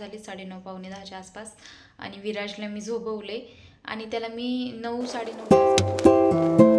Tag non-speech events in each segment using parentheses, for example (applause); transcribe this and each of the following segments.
झाली साडेनऊ पावणे दहाच्या आसपास. आणि विराजला मी झोपवले. आणि त्याला मी नऊ साडेनऊ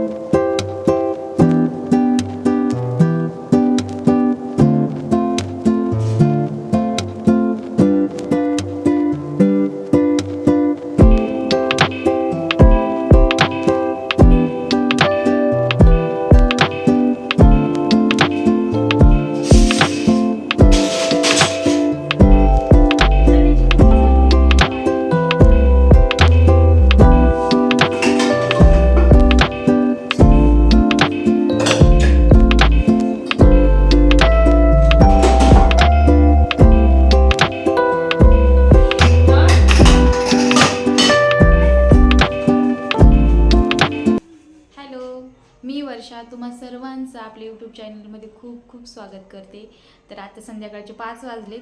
खूप खूप स्वागत करते. तर आता संध्याकाळचे पाच वाजलेत.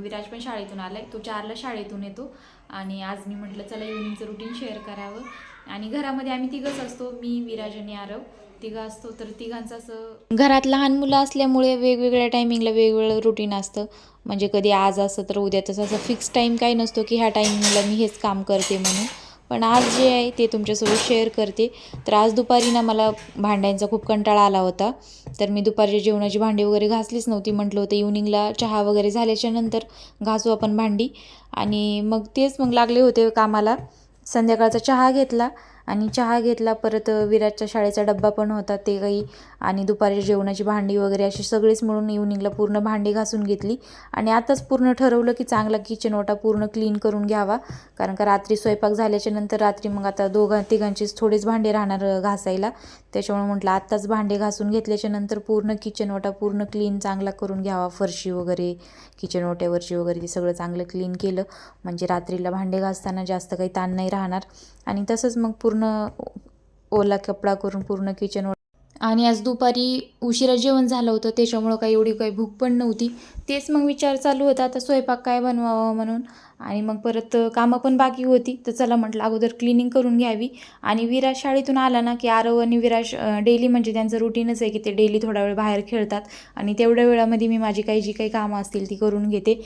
विराज पण शाळेतून आला आहे तो चारला शाळेतून येतो. आणि आज मी म्हटलं चला इव्हनिंगचं रुटीन शेअर करावं. आणि घरामध्ये आम्ही तिघंच असतो. मी विराज आणि आरव. तिघं असतो. तर तिघांचं असं घरात लहान मुलं असल्यामुळे वेगवेगळ्या टायमिंगला वेगवेगळं रुटीन असतं. म्हणजे कधी आज असं तर उद्या तसं. असं फिक्स टाईम काही नसतो की ह्या टायमिंगला मी हेच काम करते म्हणून. पण आज जे आहे ते तुमच्यासोबत शेअर करते. तर आज दुपारी ना मला भांड्यांचा खूप कंटाळा आला होता. तर मी दुपारच्या जेवणाची भांडी वगैरे घासलीच नव्हती. म्हटलं होतं इव्हनिंगला चहा वगैरे झाल्याच्यानंतर घासू आपण भांडी. आणि मग तेच मग लागले होते कामाला. संध्याकाळचा चहा घेतला. आणि चहा घेतला परत विराटच्या शाळेचा डब्बा पण होता ते काही. आणि दुपारच्या जेवणाची भांडी वगैरे अशी सगळेच मिळून इव्हनिंगला पूर्ण भांडी घासून घेतली. आणि आताच पूर्ण ठरवलं की चांगला किचन ओटा पूर्ण क्लीन करून घ्यावा. कारण का रात्री स्वयंपाक झाल्याच्यानंतर रात्री मग आता दोघा तिघांचीच थोडेच भांडे राहणार घासायला. त्याच्यामुळे म्हटलं आत्ताच भांडे घासून घेतल्याच्या नंतर पूर्ण किचन ओटा पूर्ण क्लीन चांगला करून घ्यावा. फरशी वगैरे किचन ओट्यावरची वगैरे ते सगळं चांगलं क्लीन केलं. म्हणजे रात्रीला भांडे घासताना जास्त काही ताण नाही राहणार. आणि तसंच मग पूर्ण ओला कपडा करून पूर्ण किचन आणि आज दुपारी उशिरा जेवण झालं होतं त्याच्यामुळं काही एवढी काही भूक पण नव्हती. तेच मग विचार चालू होता आता स्वयंपाक काय बनवावा म्हणून. आणि मग परत कामं पण बाकी होती. तर चला म्हटलं अगोदर क्लिनिंग करून घ्यावी. आणि विराज शाळेतून आला ना की आरव आणि विराज डेली म्हणजे त्यांचं रुटीनच आहे की ते डेली थोडा वेळ बाहेर खेळतात. आणि तेवढ्या वेळामध्ये मी माझी काही जी काही कामं असतील ती करून घेते.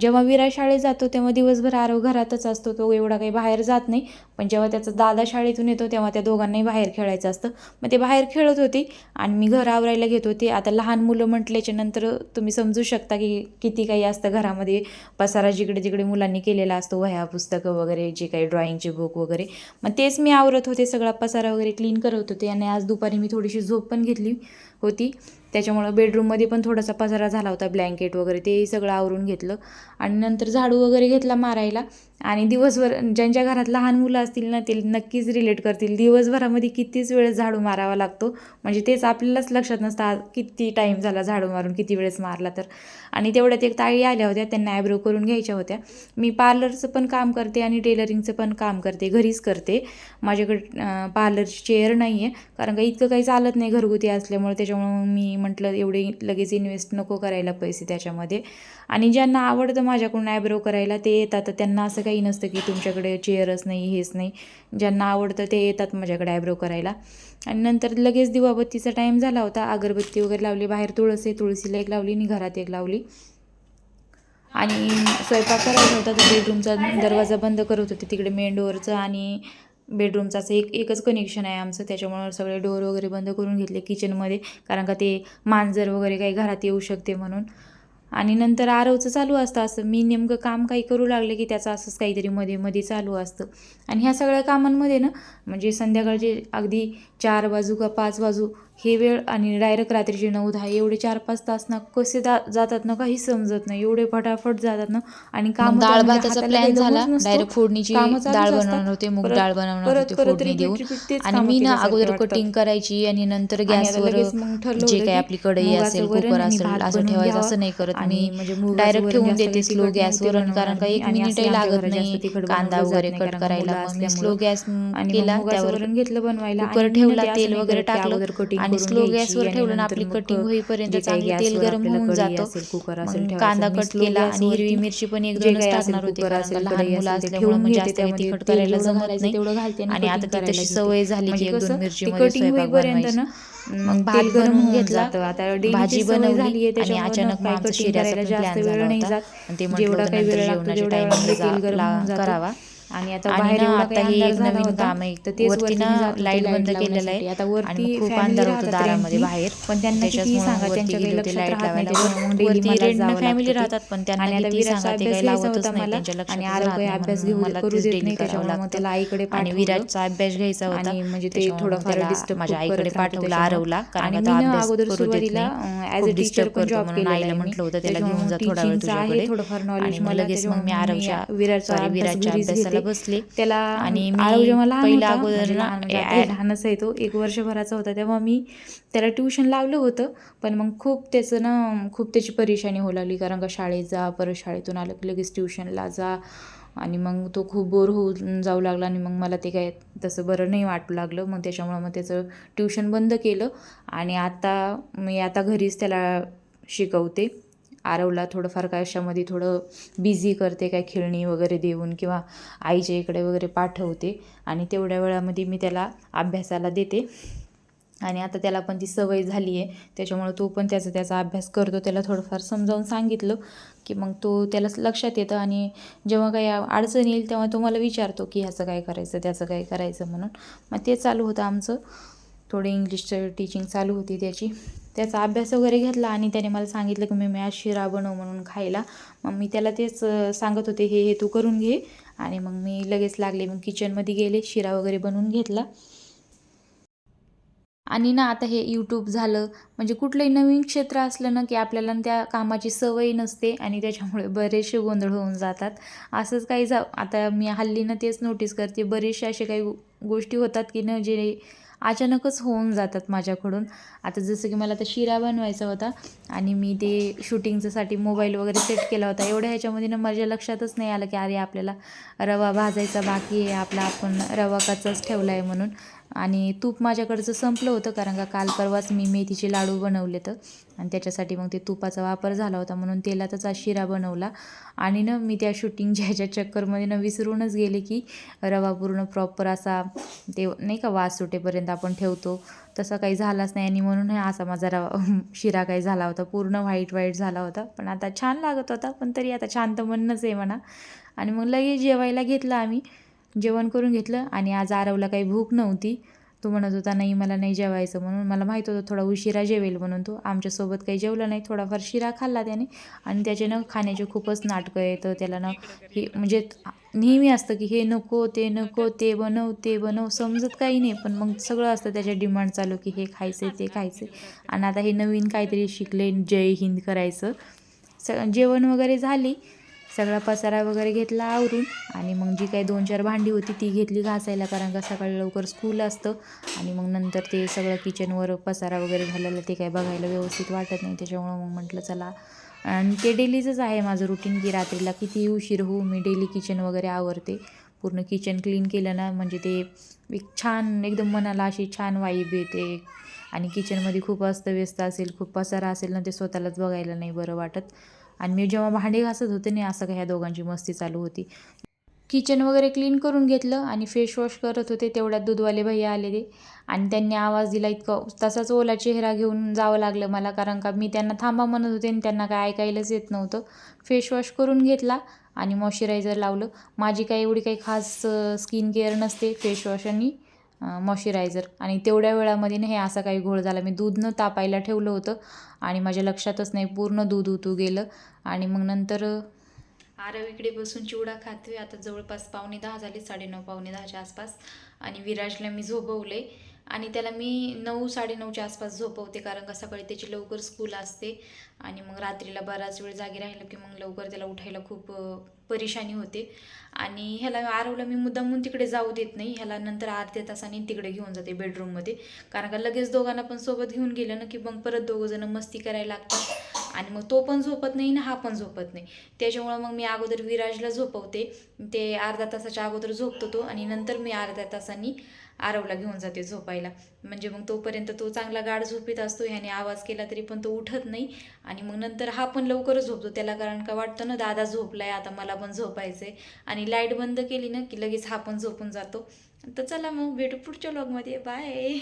जेव्हा विराज शाळेत जातो तेव्हा दिवसभर आरव घरातच असतो. तो एवढा काही बाहेर जात नाही. पण जेव्हा त्याचा दादा शाळेतून येतो तेव्हा त्या दोघांनाही बाहेर खेळायचं असतं. मग ते बाहेर खेळत होते. आणि मी घर आवरायला घेत होते. आता लहान मुलं म्हटल्याच्या नंतर तुम्ही समजू शकता की किती काही असतं घरामध्ये. पसारा जिकडे जिकडे मुलांनी केलेला असतो वह्या पुस्तकं वगैरे जे काही ड्रॉइंगचे बुक वगैरे. मग तेच मी आवरत होते सगळा पसारा वगैरे क्लीन करत होते आणि आज दुपारी मी थोडीशी झोप पण घेतली होती. त्याच्यामुळं बेडरूममध्ये पण थोडासा पसारा झाला होता ब्लँकेट वगैरे तेही सगळं आवरून घेतलं. आणि नंतर झाडू वगैरे घेतला मारायला. आणि दिवसभर ज्यांच्या घरात लहान मुलं असतील ना ते नक्कीच रिलेट करतील. दिवसभरामध्ये कितीच वेळेस झाडू मारावा लागतो. म्हणजे तेच आपल्यालाच लक्षात नसतं आज किती टाईम झाला झाडू मारून किती वेळेस मारला तर. आणि तेवढ्यात एक ताई आल्या होत्या त्यांना आयब्रो करून घ्यायच्या होत्या. मी पार्लरचं पण काम करते आणि टेलरिंगचं पण काम करते घरीच करते. माझ्याकडे पार्लरची चेअर नाही आहे कारण का इतकं काही चालत नाही घरगुती असल्यामुळे त्याच्यामुळं मी म्हटलं एवढे लगेच इन्व्हेस्ट नको करायला पैसे त्याच्यामध्ये. आणि ज्यांना आवडतं माझ्याकडून आयब्रो करायला ते येतात. त्यांना असं काही नसतं की तुमच्याकडे चेअरच नाही हेच नाही. ज्यांना आवडतं ते येतात माझ्याकडे आयब्रो करायला. आणि नंतर लगेच दिवाबत्तीचा टाईम झाला होता. अगरबत्ती वगैरे लावली बाहेर तुळस आहे तुळशीला एक लावली आणि घरात एक लावली. आणि स्वयंपाक करायचा होता. तर बेडरूमचा दरवाजा बंद करत होते. तिकडे मेन डोअरचं आणि बेडरूमचं असं एक एकच कनेक्शन आहे आमचं. त्याच्यामुळं सगळे डोअर वगैरे बंद करून घेतले किचनमध्ये कारण का ते मांजर वगैरे काही घरात येऊ शकते म्हणून. आणि नंतर आरवचं चालू असतं असं. मी नेमकं काम काही करू लागले की त्याचं असंच काहीतरी मध्ये मध्ये चालू असतं. आणि ह्या सगळ्या कामांमध्ये ना म्हणजे संध्याकाळचे अगदी चार वाजू का पाच वाजू हे वेळ आणि डायरेक्ट रात्रीचे नऊ दहा एवढे चार पाच तास ना कसे जातात ना काही समजत नाही. एवढे फटाफट जातात ना आणि काम डाळ भाताचा प्लॅन झाला. डायरेक्ट फोडणीची डाळ बनवणार होते मूग डाळ बनवणार होते फोडणी देऊन. आणि मी ना अगोदर कटिंग करायची आणि नंतर गॅसवर जे काही आपली कढई असेल कुकर असेल असं ठेवायचं असं नाही करत. मी डायरेक्ट ठेवून देते स्लो गॅसवर कारण का एक मिनिटही लागत नाही. कांदा वगैरे कट करायला. स्लो गॅस केला त्यावर घेतलं बनवायला कुकर ठेवला तेल वगैरे टाकलं आणि स्लो गॅसवर ठेवलं ना आपली कटिंग होईपर्यंत चांगली तेल गरम होऊन जातं कांदा कट केला आणि हिरवी मिरची पण एक दोनच टाकणार होती लहान मुलं असल्यामुळे मग जास्त तिखट करायला जमत नाही तेवढं घालते आणि आता ती तशी सवय झाली की एक दोन मिरची कटिंग होईपर्यंत ना मग भात बनवून घेतला. आता भाजी बनवली आणि अचानक शिऱ्याचा जास्त वेळ नाही. आणि ते म्हटलं होतं नंतर जेवणाच्या टायमिंगला जातं. करावा आणि आता बाहेर आता हे एक नवीन काम आहे तर तेच वरती ना लाइट बंद केलेलं. आहे आता वरती खूप अंधार होतो दारामध्ये बाहेर पण त्यांना किती सांगा लक्षात लाइट लावायला वरती रेंटनं फॅमिली. राहतात पण त्यांना किती सांगा ते अभ्यास काही लावतच नाही त्यांच्या लक्षात आणि आरोग्य अभ्यास घेऊ मला तेच करावं लागतं. त्याला आईकडे आणि. विराजचा अभ्यास घ्यायचा होता म्हणजे ते थोडंफार disturb माझ्या आईकडे पाठवलं. आरवला कारण आता अभ्यास करू देत नाही खूप डिस्टर्ब करतो जॉब म्हणून आईला म्हटलं होतं त्याला घेऊन जा थोडा वेळ तुझ्याकडे आणि मग लगेच मग मी आरवच्या सॉरी अभ्यास विराजच्या अभ्यासाला घेते. बसले. त्याला आणि जेव्हा पहिला अगोदर म्हणजे लहान म्हणजे आहे तो एक वर्षभराचा होता तेव्हा मी त्याला ट्युशन लावलं होतं. पण मग खूप त्याचं ना खूप त्याची परेशानी होऊ लागली कारण का शाळेत जा परत शाळेतून आलं की लगेच ट्युशनला जा. आणि मग तो खूप बोर होऊन जाऊ लागला आणि मग मला ते काय तसं बरं नाही वाटू लागलं. मग त्याच्यामुळं मग त्याचं ट्युशन बंद केलं. आणि आता मी आता घरीच त्याला शिकवते. आरवला थोडंफार काय आयुष्यामध्ये थोडं बिझी करते काय खेळणी वगैरे देऊन किंवा आईच्या इकडे वगैरे पाठवते आणि तेवढ्या वेळामध्ये मी त्याला अभ्यासाला देते. आणि आता त्याला पण ती सवय झाली आहे त्याच्यामुळं तो पण त्याचा त्याचा अभ्यास करतो. त्याला थोडंफार समजावून सांगितलं की मग तो त्याला लक्षात येतं आणि जेव्हा काही अडचण येईल तेव्हा तो मला विचारतो की ह्याचं काय करायचं त्याचं काय करायचं म्हणून. मग ते चालू होतं आमचं. थोडं इंग्लिशचं टीचिंग चालू होती त्याची. त्याचा अभ्यास वगैरे घेतला आणि त्याने मला सांगितलं की मी आज शिरा बनव म्हणून खायला. मग मी त्याला तेच सांगत होते हे हे तू करून घे. आणि मग मी लगेच लागले मग किचनमध्ये गेले शिरा वगैरे बनवून घेतला. आणि ना आता हे यूट्यूब झालं. म्हणजे कुठलंही नवीन क्षेत्र असलं ना की आपल्याला त्या कामाची सवय नसते आणि त्याच्यामुळे बरेचसे गोंधळ होऊन जातात. असंच काही जा आता मी हल्ली ना तेच नोटीस करते. बरेचसे असे काही गोष्टी होतात की न जे अचानकच होऊन जातात माझ्याकडून. आता जसं की मला आता शिरा बनवायचा होता आणि मी ते शूटिंगच्यासाठी मोबाईल वगैरे सेट केला होता. एवढ्या ह्याच्यामध्ये ना माझ्या लक्षातच नाही आलं की अरे आपल्याला रवा भाजायचा बाकी आहे आपला आपण रवा कचाच ठेवला आहे म्हणून. आणि तूप माझ्याकडचं संपलं होतं कारण का काल परवाच मी मेथीचे लाडू बनवले तर. आणि त्याच्यासाठी मग ते तुपाचा वापर झाला होता म्हणून तेलातच आज शिरा बनवला. आणि ना मी त्या शूटिंगच्या ज्याच्या चक्करमध्ये ना विसरूनच गेले की रवा पूर्ण प्रॉपर असा ते नाही का वास सुटेपर्यंत आपण ठेवतो. तसा काही झालाच नाही आणि म्हणून असा माझा रवा (laughs) शिरा काही झाला होता. पूर्ण व्हाईट व्हाईट झाला होता. पण आता छान लागत होता पण तरी आता छान तर म्हणणंच आहे म्हणा. आणि मग लगेच जेवायला घेतलं आम्ही. जेवण करून घेतलं आणि आज आरवला काही भूक नव्हती. तो म्हणत होता नाही मला नाही जेवायचं म्हणून. मला माहीत होतं थोडा उशिरा जेवेल म्हणून तो. आमच्यासोबत काही जेवला नाही. थोडाफार शिरा खाल्ला त्याने. आणि त्याचे ना खाण्याचे खूपच नाटकं येतं त्याला ना हे म्हणजे नेहमी असतं की हे नको ते नको ते बनव ते बनव. समजत काही नाही. पण मग सगळं असतं. त्याच्या डिमांड चालू की हे खायचं ते खायचं आणि आता हे नवीन काहीतरी शिकले जय हिंद करायचं. स जेवण वगैरे झाली. सगळा पसारा वगैरे घेतला आवरून आणि मग जी काही दोन चार भांडी होती ती घेतली घासायला कारण का सकाळी लवकर स्कूल असतं आणि मग नंतर ते सगळं किचनवर पसारा वगैरे घालायला ते काही बघायला व्यवस्थित वाटत नाही. त्याच्यामुळं मग म्हटलं चला. आणि ते डेलीचंच आहे माझं रुटीन की रात्रीला किती उशीर होऊ मी डेली किचन वगैरे आवरते. पूर्ण किचन क्लीन केलं ना म्हणजे ते एक छान एकदम मनाला अशी छान वाईब येते. आणि किचनमध्ये खूप अस्तव्यस्त असेल खूप पसारा असेल ना ते स्वतःलाच बघायला नाही बरं वाटत. आणि मी जेव्हा भांडे घासत होते नाही असं काही ह्या दोघांची मस्ती चालू होती. किचन वगैरे क्लीन करून घेतलं आणि फेश वॉश करत होते तेवढ्यात दूधवाले भैया आले ते आणि त्यांनी आवाज दिला इतकं तसाच ओला चेहरा घेऊन जावं लागलं मला कारण का मी त्यांना थांबा म्हणत होते आणि त्यांना काय ऐकायलाच येत नव्हतं. फेश वॉश करून घेतला आणि मॉइश्चरायझर लावलं. माझी काही एवढी काही खास स्किन केअर नसते फेस वॉश आणि मॉइश्चरायझर आणि तेवढ्या वेळामध्ये ना हे असा काही घोळ झाला. मी दूध न तापायला ठेवलं होतं आणि माझ्या लक्षातच नाही पूर्ण दूध उतू गेलं. आणि मग नंतर आरव इकडे बसून चिवडा खातोय. आता जवळपास पावणे दहा झाले साडेनऊ पावणे दहाच्या आसपास. आणि विराजला मी झोपवले. आणि त्याला मी नऊ साडेनऊच्या आसपास झोपवते कारण का सकाळी त्याची लवकर स्कूल असते. आणि मग रात्रीला बराच वेळ जागी राहिलं की मग लवकर त्याला उठायला खूप परेशानी होते. आणि ह्याला आरवला मी मुद्दामून तिकडे जाऊ देत नाही. ह्याला नंतर अर्ध्या तासाने तिकडे घेऊन जाते बेडरूममध्ये कारण का लगेच दोघांना पण सोबत घेऊन गेलं ना की मग परत दोघं जण मस्ती करायला लागतात. आणि मग तो पण झोपत नाही ना हा पण झोपत नाही. त्याच्यामुळं मग मी अगोदर विराजला झोपवते. ते अर्धा तासाच्या अगोदर झोपतो तो आणि नंतर मी अर्ध्या तासांनी आरवला घेऊन जाते झोपायला. म्हणजे मग तोपर्यंत तो चांगला गाढ झोपीत असतो ह्याने आवाज केला तरी पण तो उठत नाही आणि मग नंतर हा पण लवकरच झोपतो. त्याला कारण का वाटतं ना दादा झोपलाय आता मला पण झोपायचंय. आणि लाइट बंद केली ना की लगेच हा पण झोपून जातो. तर चला मग भेटू पुढच्या लॉगमध्ये बाय